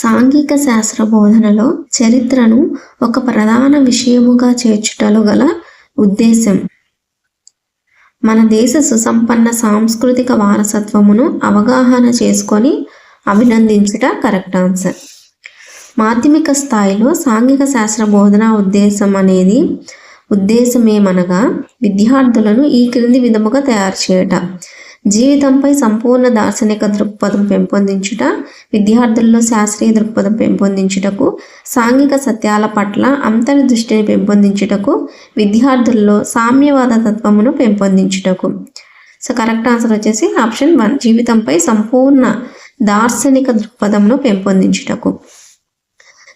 సాంఘిక శాస్త్ర బోధనలో చరిత్రను ఒక ప్రధాన విషయముగా చేర్చుటలో గల ఉద్దేశం. మన దేశ సుసంపన్న సాంస్కృతిక వారసత్వమును అవగాహన చేసుకొని అభినందించుట కరెక్ట్ ఆన్సర్. మాధ్యమిక స్థాయిలో సాంఘిక శాస్త్ర బోధన ఉద్దేశం అనేది ఉద్దేశమేమనగా విద్యార్థులను ఈ క్రింది విధముగా తయారు చేయట. జీవితంపై సంపూర్ణ దార్శనిక దృక్పథం పెంపొందించుట విద్యార్థుల్లో శాస్త్రీయ దృక్పథం పెంపొందించుటకు సాంఘిక సత్యాల పట్ల అంతర్దృష్టిని పెంపొందించుటకు విద్యార్థుల్లో సామ్యవాద తత్వమును పెంపొందించుటకు. సో కరెక్ట్ ఆన్సర్ వచ్చేసి ఆప్షన్ వన్ జీవితంపై సంపూర్ణ దార్శనిక దృక్పథంను పెంపొందించుటకు.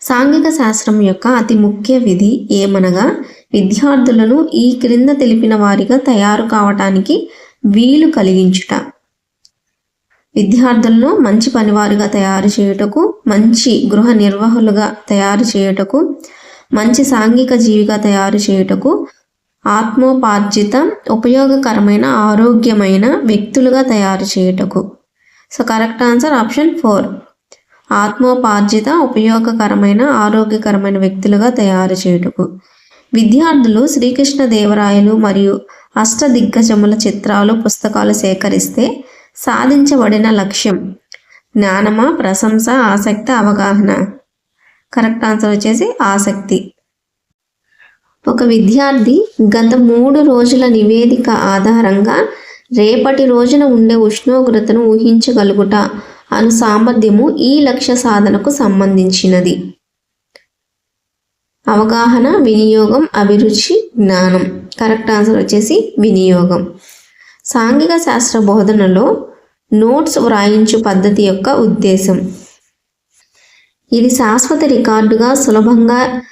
సాంఘిక శాస్త్రం యొక్క అతి ముఖ్య విధి ఏమనగా విద్యార్థులను ఈ క్రింద తెలిపిన వారిగా తయారు కావటానికి వీలు కలిగించుట. విద్యార్థులను మంచి పనివారిగా తయారు చేయుటకు మంచి గృహ నిర్వాహులుగా తయారు చేయుటకు మంచి సాంఘిక జీవిగా తయారు చేయుటకు ఆత్మోపార్జిత ఉపయోగకరమైన ఆరోగ్యమైన వ్యక్తులుగా తయారు చేయుటకు. So correct answer option four ఆత్మోపార్జిత ఉపయోగకరమైన ఆరోగ్యకరమైన వ్యక్తులుగా తయారు చేయుటకు. విద్యార్థులు శ్రీకృష్ణ దేవరాయలు మరియు అష్టదిగ్గజముల చిత్రాలు పుస్తకాలు సేకరిస్తే సాధించబడిన లక్ష్యం. జ్ఞానమా ప్రశంస ఆసక్తి అవగాహన. కరెక్ట్ ఆన్సర్ వచ్చేసి ఆసక్తి. ఒక విద్యార్థి గత మూడు రోజుల నివేదిక ఆధారంగా రేపటి రోజున ఉండే ఉష్ణోగ్రతను ఊహించగలుగుట అను సామర్థ్యము ఈ లక్ష్య సాధనకు సంబంధించినది. అవగాహన వినియోగం అభిరుచి జ్ఞానం. కరెక్ట్ ఆన్సర్ వచ్చేసి వినియోగం. సాంఘిక శాస్త్ర బోధనలో నోట్స్ వ్రాయించు పద్ధతి యొక్క ఉద్దేశం. ఇది శాశ్వత రికార్డుగా సులభంగా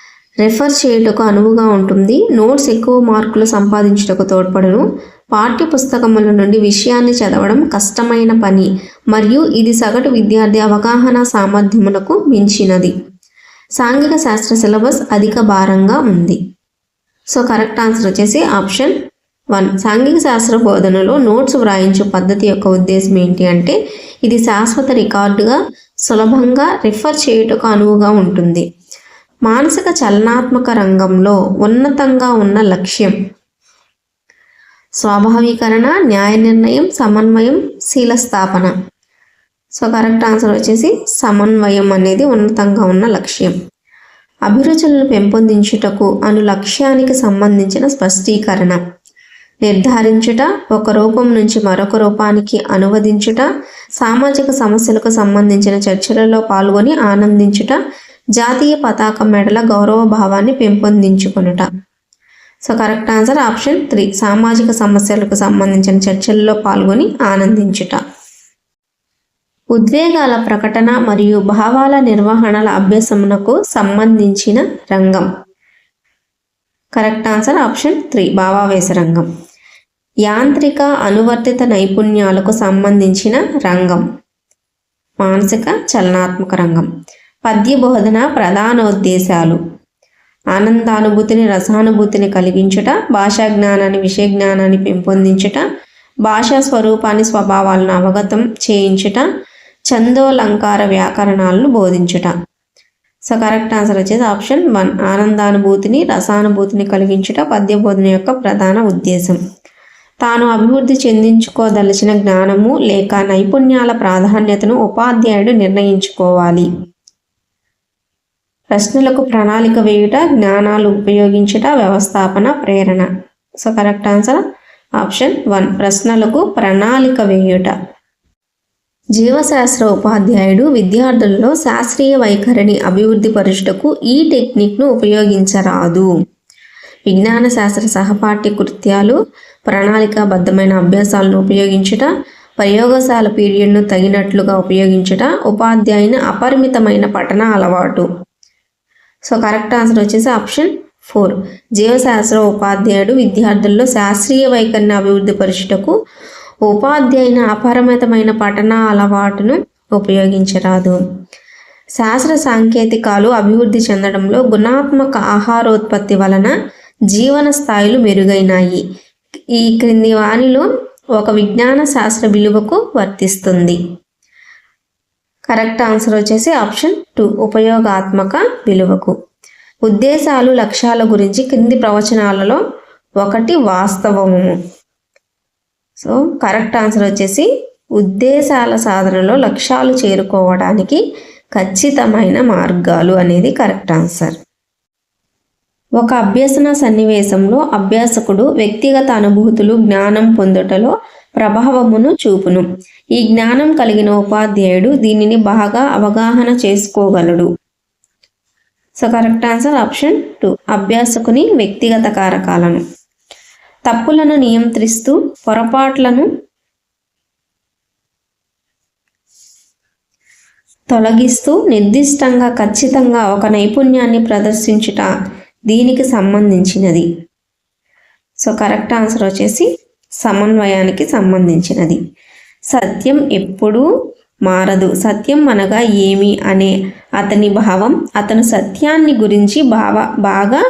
రెఫర్ చేయుటకు అనువుగా ఉంటుంది. నోట్స్ ఎక్కువ మార్కులు సంపాదించుటకు తోడ్పడును. పాఠ్య పుస్తకముల నుండి విషయాన్ని చదవడం కష్టమైన పని మరియు ఇది సగటు విద్యార్థి అవగాహన సామర్థ్యములకు మించినది. సాంఘిక శాస్త్ర సిలబస్ అధిక భారంగా ఉంది. సో కరెక్ట్ ఆన్సర్ వచ్చేసి ఆప్షన్ వన్. సాంఘిక శాస్త్ర బోధనలో నోట్స్ వ్రాయించే పద్ధతి యొక్క ఉద్దేశం ఏంటి అంటే ఇది శాశ్వత రికార్డుగా సులభంగా రిఫర్ చేయుటకు అనువుగా ఉంటుంది. మానసిక చలనాత్మక రంగంలో ఉన్నతంగా ఉన్న లక్ష్యం స్వాభావీకరణ న్యాయ నిర్ణయం సమన్వయం శీలస్థాపన సో కరెక్ట్ ఆన్సర్ వచ్చేసి సమన్వయం అనేది ఉన్నతంగా ఉన్న లక్ష్యం. అభిరుచులను పెంపొందించుటకు అను లక్ష్యానికి సంబంధించిన స్పష్టీకరణ. నిర్ధారించుట ఒక రూపం నుంచి మరొక రూపానికి అనువదించుట సామాజిక సమస్యలకు సంబంధించిన చర్చలలో పాల్గొని ఆనందించుట జాతీయ పతాకం మెడల గౌరవ భావాన్ని పెంపొందించుకొనుట. So correct answer option three సామాజిక సమస్యలకు సంబంధించిన చర్చల్లో పాల్గొని ఆనందించుట. ఉద్వేగాల ప్రకటన మరియు భావాల నిర్వహణల అభ్యసమునకు సంబంధించిన రంగం. కరెక్ట్ ఆన్సర్ ఆప్షన్ త్రీ భావావేశ రంగం. యాంత్రిక అనువర్తిత నైపుణ్యాలకు సంబంధించిన రంగం. మానసిక చలనాత్మక రంగం. పద్య బోధన ప్రధాన ఉద్దేశాలు ఆనందానుభూతిని రసానుభూతిని కలిగించుట భాషా జ్ఞానాన్ని విషయ జ్ఞానాన్ని పెంపొందించుట భాషా స్వరూపాన్ని స్వభావాలను అవగతం చేయించుట ఛందోలంకార వ్యాకరణాలను బోధించుట. సో కరెక్ట్ ఆన్సర్ వచ్చేసి ఆప్షన్ వన్ ఆనందానుభూతిని రసానుభూతిని కలిగించుట పద్య బోధన యొక్క ప్రధాన ఉద్దేశం. తాను అభివృద్ధి చెందించుకోదలిచిన జ్ఞానము లేక నైపుణ్యాల ప్రాధాన్యతను ఉపాధ్యాయుడు నిర్ణయించుకోవాలి. ప్రశ్నలకు ప్రణాళిక వేయుట జ్ఞానాలు ఉపయోగించుట వ్యవస్థాపన ప్రేరణ. So correct answer option one ప్రశ్నలకు ప్రణాళిక వేయుట. జీవశాస్త్ర ఉపాధ్యాయుడు విద్యార్థులలో శాస్త్రీయ వైఖరిని అభివృద్ధి పరుచుటకు ఈ టెక్నిక్ను ఉపయోగించరాదు. విజ్ఞాన శాస్త్ర సహపాఠ్య కృత్యాలు ప్రణాళికాబద్ధమైన అభ్యాసాలను ఉపయోగించుట ప్రయోగశాల పీరియడ్ను తగినట్లుగా ఉపయోగించుట ఉపాధ్యాయుని అపరిమితమైన పఠన అలవాటు. సో కరెక్ట్ ఆన్సర్ వచ్చేసి ఆప్షన్ ఫోర్. జీవశాస్త్ర ఉపాధ్యాయుడు విద్యార్థుల్లో శాస్త్రీయ వైఖరిని అభివృద్ధి పరుచుటకు ఉపాధ్యాయుని అపరిమితమైన పఠన అలవాటును ఉపయోగించరాదు. శాస్త్ర సాంకేతికాలు అభివృద్ధి చెందడంలో గుణాత్మక ఆహారోత్పత్తి వలన జీవన స్థాయిలు మెరుగైనాయి. ఈ క్రింది వానిలో ఒక విజ్ఞాన శాస్త్ర విలువకు వర్తిస్తుంది. కరెక్ట్ ఆన్సర్ వచ్చేసి ఆప్షన్ టూ ఉపయోగాత్మక విలువకు. ఉద్దేశాలు లక్ష్యాల గురించి క్రింది ప్రవచనాలలో ఒకటి వాస్తవము. సో కరెక్ట్ ఆన్సర్ వచ్చేసి ఉద్దేశాల సాధనలో లక్ష్యాలు చేరుకోవడానికి ఖచ్చితమైన మార్గాలు అనేది కరెక్ట్ ఆన్సర్. ఒక అభ్యసన సన్నివేశంలో అభ్యాసకుడు వ్యక్తిగత అనుభూతులు జ్ఞానం పొందుటలో ప్రభావమును చూపును. ఈ జ్ఞానం కలిగిన ఉపాధ్యాయుడు దీనిని బాగా అవగాహన చేసుకోగలడు. So correct answer option two. అభ్యాసకుని వ్యక్తిగత కారకాలను. తప్పులను నియంత్రిస్తూ పొరపాట్లను తొలగిస్తూ నిర్దిష్టంగా ఖచ్చితంగా ఒక నైపుణ్యాన్ని ప్రదర్శించుట దీనికి సంబంధించినది. సో కరెక్ట్ ఆన్సర్ వచ్చేసి సమన్వయానికి సంబంధించినది. సత్యం ఎప్పుడూ మారదు. సత్యం అనగా ఏమి అనే అతని భావం అతను సత్యాన్ని గురించి బావ బాగా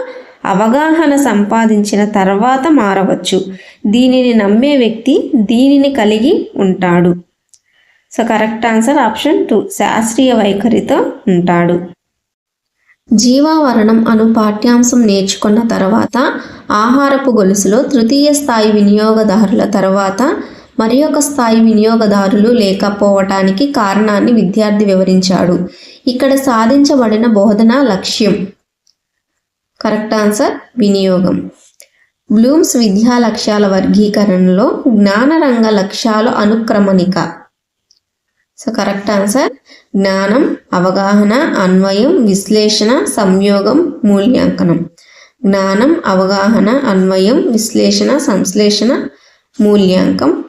అవగాహన సంపాదించిన తర్వాత మారవచ్చు. దీనిని నమ్మే వ్యక్తి దీనిని కలిగి ఉంటాడు. So correct answer option two శాస్త్రీయ వైఖరితో ఉంటాడు. జీవావరణం అను పాఠ్యాంశం నేర్చుకున్న తర్వాత ఆహారపు గొలుసులో తృతీయ స్థాయి వినియోగదారుల తర్వాత మరి ఒక స్థాయి వినియోగదారులు లేకపోవటానికి కారణాన్ని విద్యార్థి వివరించాడు. ఇక్కడ సాధించబడిన బోధన లక్ష్యం కరెక్ట్ ఆన్సర్ వినియోగం. బ్లూమ్స్ విద్యా లక్ష్యాల వర్గీకరణలో జ్ఞానరంగ లక్ష్యాలు అనుక్రమణిక. సో కరెక్ట్ ఆన్సర్ జ్ఞానం అవగాహన అన్వయం విశ్లేషణ సంయోగం మూల్యాంకనం. జ్ఞానం అవగాహన అన్వయం విశ్లేషణ సంశ్లేషణ మూల్యాంకం.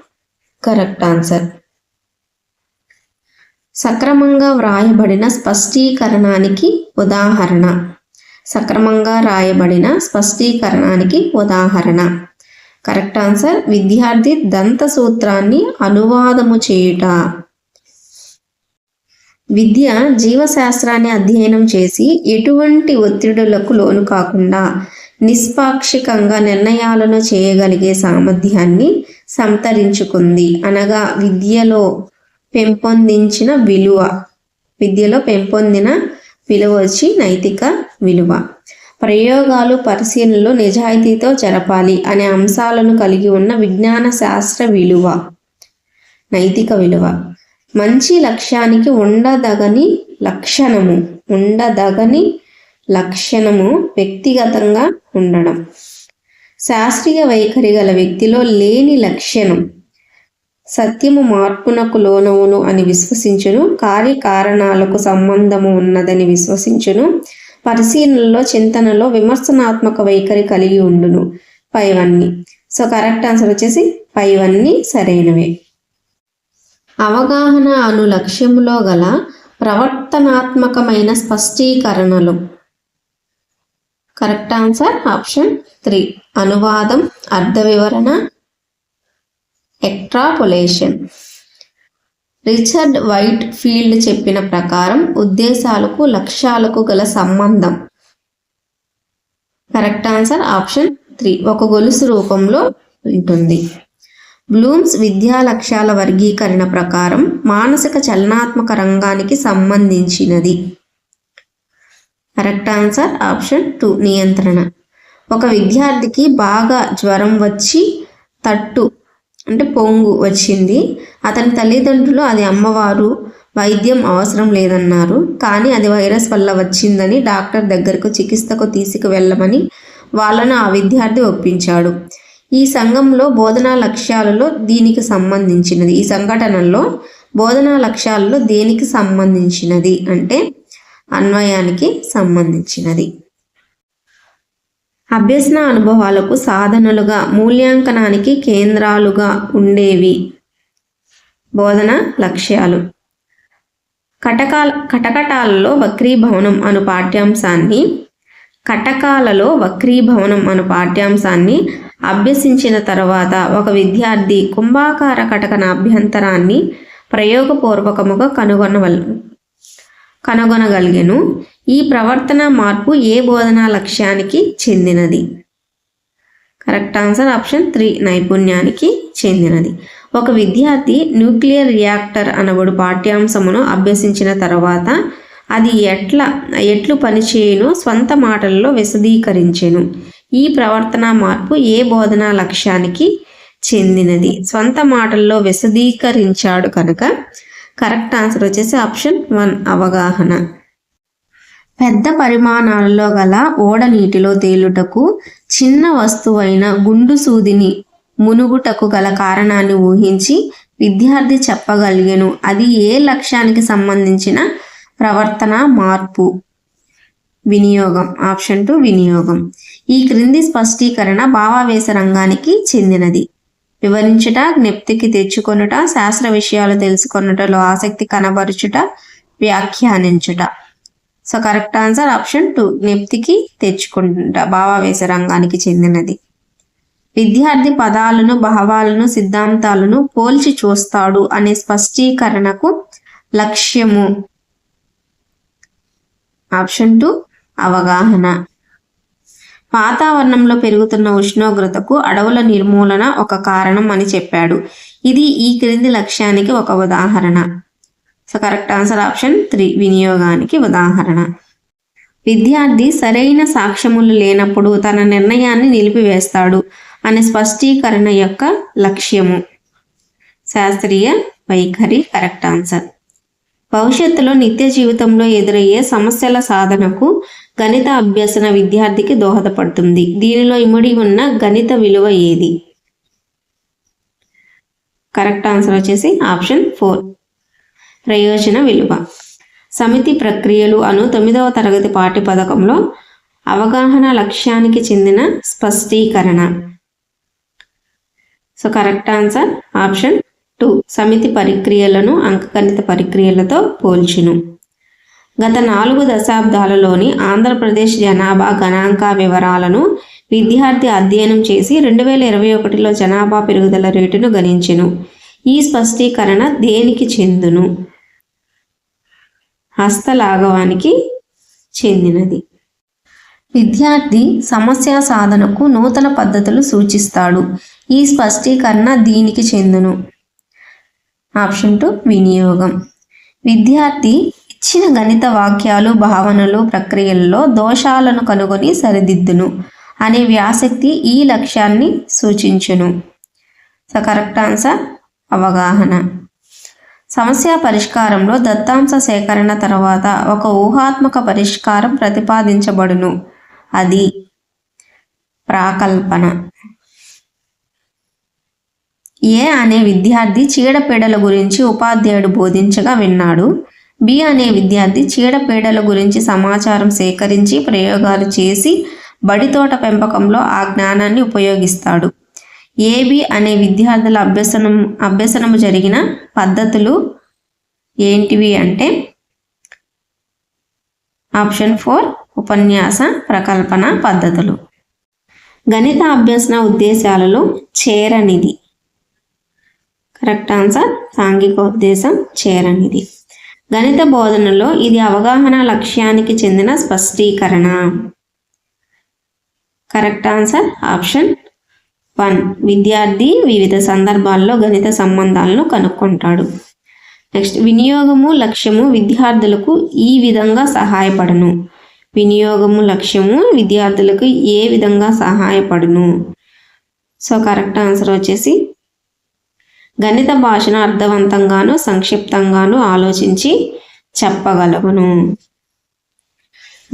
Correct answer. సక్రమంగా వ్రాయబడిన స్పష్టీకరణానికి ఉదాహరణ. సక్రమంగా రాయబడిన స్పష్టీకరణానికి ఉదాహరణ. కరెక్ట్ ఆన్సర్ విద్యార్థి దంత సూత్రాన్ని అనువాదము చేయుట. విద్య జీవశాస్త్రాన్ని అధ్యయనం చేసి ఎటువంటి ఒత్తిడులకు లోను కాకుండా నిష్పాక్షికంగా నిర్ణయాలను చేయగలిగే సామర్థ్యాన్ని సంతరించుకుంది. అనగా విద్యలో పెంపొందించిన విలువ. విద్యలో పెంపొందిన విలువ వచ్చి నైతిక విలువ. ప్రయోగాలు పరిశీలనలు నిజాయితీతో జరపాలి అనే అంశాలను కలిగి ఉన్న విజ్ఞాన శాస్త్ర విలువ. నైతిక విలువ. మంచి లక్ష్యానికి ఉండదగని లక్షణము ఉండదగని లక్షణము వ్యక్తిగతంగా ఉండడం. శాస్త్రీయ వైఖరి గల వ్యక్తిలో లేని లక్షణం. సత్యము మార్పునకు లోనవును అని విశ్వసించును. కార్యకారణాలకు సంబంధము ఉన్నదని విశ్వసించును. పరిశీలనలో చింతనలో విమర్శనాత్మక వైఖరి కలిగి ఉండును. పైవన్నీ. సో కరెక్ట్ ఆన్సర్ వచ్చేసి పైవన్నీ సరైనవే. అవగాహన అను లక్ష్యములో గల ప్రవర్తనాత్మకమైన స్పష్టీకరణలు. Correct answer option three. అనువాదం అర్థ వివరణ ఎక్ట్రాపొలేషన్ రిచర్డ్ వైట్ ఫీల్డ్ చెప్పిన ప్రకారం ఉద్దేశాలకు లక్ష్యాలకు గల సంబంధం. Correct answer option three. ఒక గొలుసు రూపంలో ఉంటుంది. బ్లూమ్స్ విద్యా లక్ష్యాల వర్గీకరణ ప్రకారం మానసిక చలనాత్మక రంగానికి సంబంధించినది. Correct answer option two. నియంత్రణ. ఒక విద్యార్థికి బాగా జ్వరం వచ్చి తట్టు అంటే పొంగు వచ్చింది. అతని తల్లిదండ్రులు అది అమ్మవారు వైద్యం అవసరం లేదన్నారు. కానీ అది వైరస్ వల్ల వచ్చిందని డాక్టర్ దగ్గరకు చికిత్సకు తీసుకువెళ్ళమని వాళ్ళను ఆ విద్యార్థి ఒప్పించాడు. ఈ సంఘంలో బోధనా లక్ష్యాలలో దీనికి సంబంధించినది. ఈ సంఘటనలో బోధనా లక్ష్యాలలో దేనికి సంబంధించినది అంటే అన్వయానికి సంబంధించినది. అభ్యసన అనుభవాలకు సాధనలుగా మూల్యాంకనానికి కేంద్రాలుగా ఉండేవి. బోధన లక్ష్యాలు. కటకాల కటకటాలలో వక్రీభవనం అను పాఠ్యాంశాన్ని కటకాలలో వక్రీభవనం అను పాఠ్యాంశాన్ని అభ్యసించిన తర్వాత ఒక విద్యార్థి కుంభాకార కటకన అభ్యంతరాన్ని ప్రయోగపూర్వకముగా కనుగొనవల్ కనుగొనగలిగెను. ఈ ప్రవర్తన మార్పు ఏ బోధనా లక్ష్యానికి చెందినది? కరెక్ట్ ఆన్సర్ ఆప్షన్ త్రీ నైపుణ్యానికి చెందినది. ఒక విద్యార్థి న్యూక్లియర్ రియాక్టర్ అనబడు పాఠ్యాంశమును అభ్యసించిన తర్వాత అది ఎట్లా ఎట్లు పనిచేయను స్వంత మాటలలో విశదీకరించెను. ఈ ప్రవర్తన మార్పు ఏ బోధనా లక్ష్యానికి చెందినది? స్వంత మాటల్లో విశదీకరించాడు కనుక కరెక్ట్ ఆన్సర్ వచ్చేసి ఆప్షన్ వన్ అవగాహన. పెద్ద పరిమాణాలలో గల ఓడ నీటిలో తేలుటకు చిన్న వస్తువైన గుండు సూదిని మునుగుటకు గల కారణాన్ని ఊహించి విద్యార్థి చెప్పగలిగెను. అది ఏ లక్ష్యానికి సంబంధించిన ప్రవర్తన మార్పు? వినియోగం. ఆప్షన్ టు వినియోగం. ఈ క్రింది స్పష్టీకరణ భావావేశ రంగానికి చెందినది. వివరించుట జ్ఞప్తికి తెచ్చుకొనుట శాస్త్ర విషయాలు తెలుసుకొనుటలో ఆసక్తి కనబరుచుట వ్యాఖ్యానించుట. So correct answer option two జ్ఞప్తికి తెచ్చుకుంట భావావేశ రంగానికి చెందినది. విద్యార్థి పదాలను భావాలను సిద్ధాంతాలను పోల్చి చూస్తాడు అనే స్పష్టీకరణకు లక్ష్యము. ఆప్షన్ టూ అవగాహన. వాతావరణంలో పెరుగుతున్న ఉష్ణోగ్రతకు అడవుల నిర్మూలన ఒక కారణం అని చెప్పాడు. ఇది ఈ క్రింది లక్ష్యానికి ఒక ఉదాహరణ. So correct answer option three వినియోగానికి ఉదాహరణ. విద్యార్థి సరైన సాక్ష్యములు లేనప్పుడు తన నిర్ణయాన్ని నిలిపివేస్తాడు అనే స్పష్టీకరణ యొక్క లక్ష్యము. శాస్త్రీయ వైఖరి కరెక్ట్ ఆన్సర్ భవిష్యత్తులో నిత్య జీవితంలో ఎదురయ్యే సమస్యల సాధనకు గణిత అభ్యసన విద్యార్థికి దోహదపడుతుంది. దీనిలో ఇమిడి ఉన్న గణిత విలువ ఏది? కరెక్ట్ ఆన్సర్ వచ్చేసి ఆప్షన్ ఫోర్. ప్రయోజన విలువ. సమితి ప్రక్రియలు అను తొమ్మిదవ తరగతి పాఠ్య పథకంలో అవగాహన లక్ష్యానికి చెందిన స్పష్టీకరణ. So correct answer option two సమితి పరిక్రియలను అంకగణిత పరిక్రియలతో పోల్చును. గత నాలుగు దశాబ్దాలలోని ఆంధ్రప్రదేశ్ జనాభా గణాంక వివరాలను విద్యార్థి అధ్యయనం చేసి రెండు వేల ఇరవై ఒకటిలో జనాభా పెరుగుదల రేటును గణించెను. ఈ స్పష్టీకరణ దేనికి చెందును? హస్తలాఘవానికి చెందినది. విద్యార్థి సమస్య సాధనకు నూతన పద్ధతులు సూచిస్తాడు. ఈ స్పష్టీకరణ దీనికి చెందును? ఆప్షన్ టు వినియోగం. విద్యార్థి ఇచ్చిన గణిత వాక్యాలు భావనలు ప్రక్రియల్లో దోషాలను కనుగొని సరిదిద్దును అనే వ్యాసక్తి ఈ లక్ష్యాన్ని సూచించును. సో కరెక్ట్ ఆన్సర్ అవగాహన. సమస్య పరిష్కారంలో దత్తాంశ సేకరణ తర్వాత ఒక ఊహాత్మక పరిష్కారం ప్రతిపాదించబడును. అది ప్రాకల్పన. ఏ అనే విద్యార్థి చీడపీడల గురించి ఉపాధ్యాయుడు బోధించగా విన్నాడు. బి అనే విద్యార్థి చీడపీడల గురించి సమాచారం సేకరించి ప్రయోగాలు చేసి బడితోట పెంపకంలో ఆ జ్ఞానాన్ని ఉపయోగిస్తాడు. ఏబి అనే విద్యార్థుల అభ్యసనం అభ్యసనము జరిగిన పద్ధతులు ఏంటివి అంటే ఆప్షన్ ఫోర్ ఉపన్యాస ప్రకల్పన పద్ధతులు. గణిత అభ్యసన ఉద్దేశాలలో చేరనిది కరెక్ట్ ఆన్సర్. సాంఘిక ఉద్దేశం చేరనిది. గణిత బోధనలో ఇది అవగాహన లక్ష్యానికి చెందిన స్పష్టీకరణ. Correct answer. Option one. విద్యార్థి వివిధ సందర్భాల్లో గణిత సంబంధాలను కనుక్కుంటాడు. నెక్స్ట్ వినియోగము లక్ష్యము విద్యార్థులకు ఈ విధంగా సహాయపడను. వినియోగము లక్ష్యము విద్యార్థులకు ఏ విధంగా సహాయపడును? సో కరెక్ట్ ఆన్సర్ వచ్చేసి గణిత భాషను అర్థవంతంగాను సంక్షిప్తంగాను ఆలోచించి చెప్పగలవును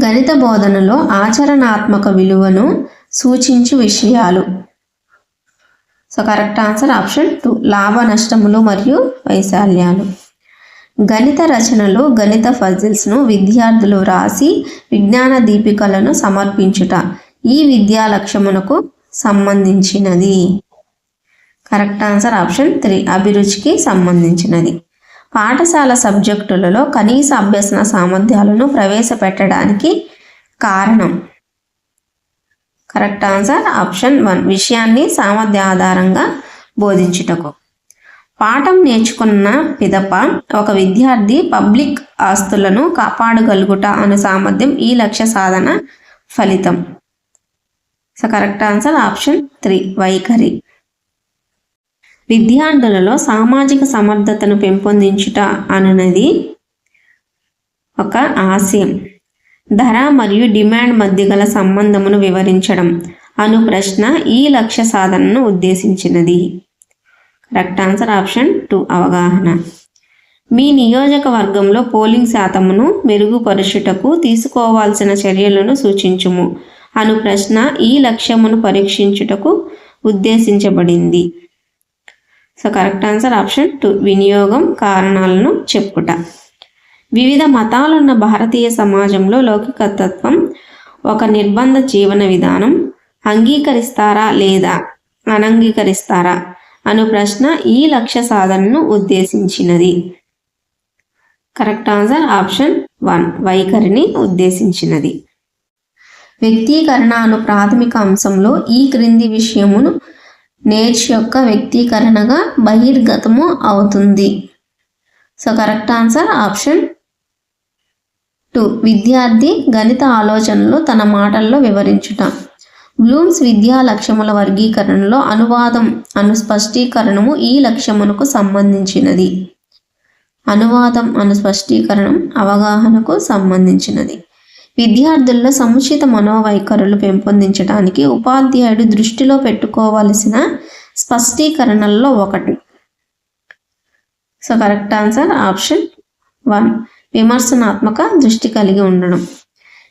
గణిత బోధనలో ఆచరణాత్మక విలువను సూచించు విషయాలు. So correct answer option two లాభ నష్టములు మరియు వైశాల్యాలు. గణిత రచనలు గణిత ఫజిల్స్ను విద్యార్థులు వ్రాసి విజ్ఞాన దీపికలను సమర్పించుట ఈ విద్యా లక్ష్యమునకు సంబంధించినది. కరెక్ట్ ఆన్సర్ ఆప్షన్ త్రీ అభిరుచికి సంబంధించినది. పాఠశాల సబ్జెక్టులలో కనీస అభ్యసన సామర్థ్యాలను ప్రవేశపెట్టడానికి కారణం. కరెక్ట్ ఆన్సర్ ఆప్షన్ వన్ విషయాన్ని సామర్థ్య ఆధారంగా బోధించుటకు. పాఠం నేర్చుకున్న పిదప ఒక విద్యార్థి పబ్లిక్ ఆస్తులను కాపాడగలుగుట అనే సామర్థ్యం ఈ లక్ష్య సాధన ఫలితం. So correct answer option three వైఖరి. విద్యార్థులలో సామాజిక సమర్థతను పెంపొందించుట అనునది ఒక ఆశయం. ధర మరియు డిమాండ్ మధ్య గల సంబంధమును వివరించడం అను ప్రశ్న ఈ లక్ష్య సాధనను ఉద్దేశించినది. కరెక్ట్ ఆన్సర్ ఆప్షన్ టూ అవగాహన. మీ నియోజకవర్గంలో పోలింగ్ శాతమును మెరుగుపరుచుటకు తీసుకోవాల్సిన చర్యలను సూచించుము అను ప్రశ్న ఈ లక్ష్యమును పరీక్షించుటకు ఉద్దేశించబడింది. So correct answer option two వినియోగం కారణాలను చెప్పుట. వివిధ మతాలున్న భారతీయ సమాజంలో లౌకికతత్వం ఒక నిర్బంధ జీవన విధానం. అంగీకరిస్తారా లేదా? అనంగీకరిస్తారా? అను ప్రశ్న ఈ లక్ష్య సాధనను ఉద్దేశించినది. కరెక్ట్ ఆన్సర్ ఆప్షన్ వన్ వైఖరిని ఉద్దేశించినది. వ్యక్తీకరణ అను ప్రాథమిక అంశంలో ఈ క్రింది విషయమును నేచ్ యొక్క వ్యక్తీకరణగా బహిర్గతము అవుతుంది. So correct answer option two విద్యార్థి గణిత ఆలోచనలు తన మాటల్లో వివరించుట. బ్లూమ్స్ విద్యా లక్ష్యముల వర్గీకరణలో అనువాదం అను స్పష్టీకరణము ఈ లక్ష్యమునకు సంబంధించినది. అనువాదం అను స్పష్టీకరణం అవగాహనకు సంబంధించినది. విద్యార్థుల్లో సముచిత మనోవైఖరులు పెంపొందించడానికి ఉపాధ్యాయుడు దృష్టిలో పెట్టుకోవలసిన స్పష్టీకరణల్లో ఒకటి. So correct answer option one విమర్శనాత్మక దృష్టి కలిగి ఉండడం.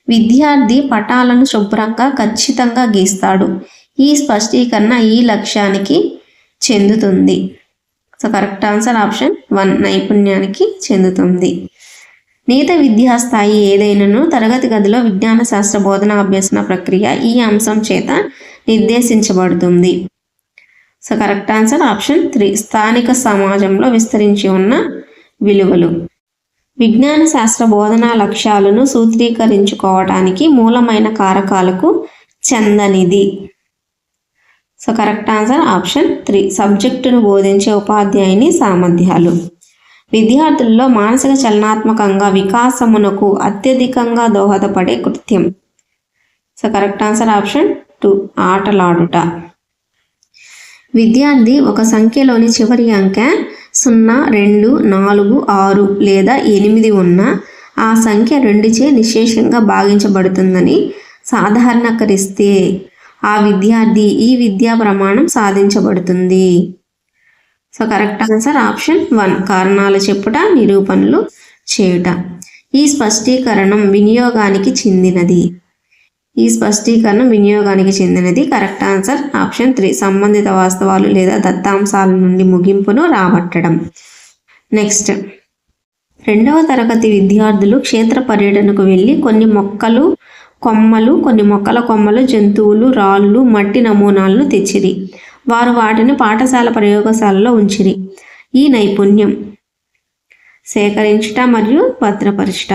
విద్యార్థి పటాలను శుభ్రంగా ఖచ్చితంగా గీస్తాడు. ఈ స్పష్టీకరణ ఈ లక్ష్యానికి చెందుతుంది. So correct answer option one నైపుణ్యానికి చెందుతుంది. నీత విద్యా స్థాయి ఏదైనాను తరగతి గదిలో విజ్ఞాన శాస్త్ర బోధన అభ్యసన ప్రక్రియ ఈ అంశం చేత నిర్దేశించబడుతుంది. So correct answer option three. స్థానిక సమాజంలో విస్తరించి ఉన్న విలువలు. విజ్ఞాన శాస్త్ర బోధనా లక్ష్యాలను సూత్రీకరించుకోవటానికి మూలమైన కారకాలకు చెందనిది. So correct answer option three. సబ్జెక్టును బోధించే ఉపాధ్యాయుని సామర్థ్యాలు. విద్యార్థుల్లో మానసిక చలనాత్మకంగా వికాసమునకు అత్యధికంగా దోహదపడే కృత్యం. So correct answer option two ఆటలాడుట. విద్యార్థి ఒక సంఖ్యలోని చివరి అంకె సున్నా రెండు నాలుగు ఆరు లేదా ఎనిమిది ఉన్న ఆ సంఖ్య రెండుచే నిశేషంగా భాగించబడుతుందని సాధారణకరిస్తే ఆ విద్యార్థి ఈ విద్యా ప్రమాణం సాధించబడుతుంది. So correct answer option one. కారణాలు చెప్పుట నిరూపణలు చేయుట. ఈ స్పష్టీకరణం వినియోగానికి చెందినది. ఈ స్పష్టీకరణం వినియోగానికి చెందినది. Correct answer option three. సంబంధిత వాస్తవాలు లేదా దత్తాంశాల నుండి ముగింపును రాబట్టడం. నెక్స్ట్. రెండవ తరగతి విద్యార్థులు క్షేత్ర పర్యటనకు వెళ్ళి కొన్ని మొక్కలు కొమ్మలు కొన్ని మొక్కల కొమ్మలు జంతువులు రాళ్ళు మట్టి నమూనాలను తెచ్చిరి. వారు వాటిని పాఠశాల ప్రయోగశాలలో ఉంచిరి. ఈ నైపుణ్యం సేకరించుట మరియు భద్రపరచుట.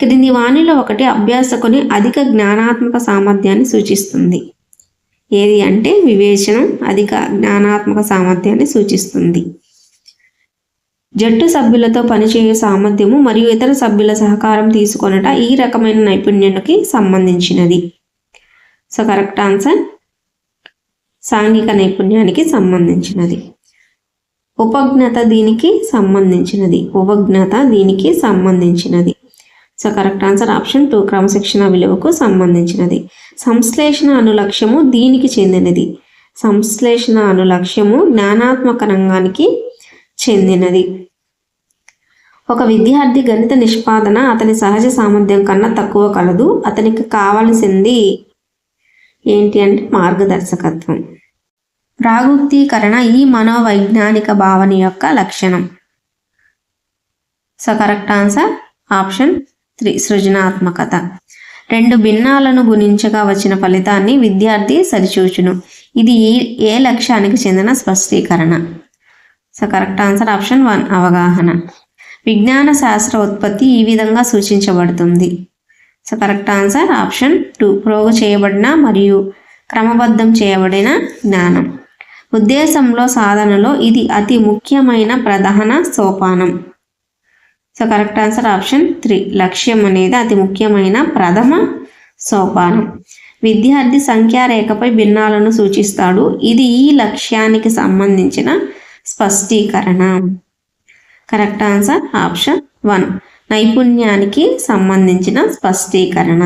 క్రింది వాణిలో ఒకటి అభ్యాసకుని అధిక జ్ఞానాత్మక సామర్థ్యాన్ని సూచిస్తుంది. ఏది అంటే వివేచనం అధిక జ్ఞానాత్మక సామర్థ్యాన్ని సూచిస్తుంది. జట్టు సభ్యులతో పనిచేయే సామర్థ్యము మరియు ఇతర సభ్యుల సహకారం తీసుకొనట ఈ రకమైన నైపుణ్యానికి సంబంధించినది. సో కరెక్ట్ ఆన్సర్ సాంఘిక నైపుణ్యానికి సంబంధించినది. ఉపజ్ఞత దీనికి సంబంధించినది. ఉపజ్ఞత దీనికి సంబంధించినది. So correct answer option two క్రమశిక్షణ విలువకు సంబంధించినది. సంశ్లేషణ అనులక్ష్యము దీనికి చెందినది. సంశ్లేషణ అనులక్ష్యము జ్ఞానాత్మక రంగానికి చెందినది. ఒక విద్యార్థి గణిత నిష్పాదన అతని సహజ సామర్థ్యం కన్నా తక్కువ కలదు. అతనికి కావలసింది ఏంటి అంటే మార్గదర్శకత్వం. ప్రాగుక్తీకరణ ఈ మనోవైజ్ఞానిక భావన యొక్క లక్షణం. So correct answer option three సృజనాత్మకత. రెండు భిన్నాలను గుణించగా వచ్చిన ఫలితాన్ని విద్యార్థి సరిచూచును. ఇది ఏ లక్ష్యానికి చెందిన స్పష్టీకరణ. So correct answer option one అవగాహన. విజ్ఞాన శాస్త్ర ఉత్పత్తి ఈ విధంగా సూచించబడుతుంది. So correct answer option two ప్రోగు చేయబడిన మరియు క్రమబద్ధం చేయబడిన జ్ఞానం. ఉద్దేశంలో సాధనలో ఇది అతి ముఖ్యమైన ప్రధాన సోపానం. So correct answer option three లక్ష్యం అనేది అతి ముఖ్యమైన ప్రథమ సోపానం. విద్యార్థి సంఖ్యారేఖపై భిన్నాలను సూచిస్తాడు. ఇది ఈ లక్ష్యానికి సంబంధించిన స్పష్టీకరణ. కరెక్ట్ ఆన్సర్ ఆప్షన్ వన్ నైపుణ్యానికి సంబంధించిన స్పష్టీకరణ.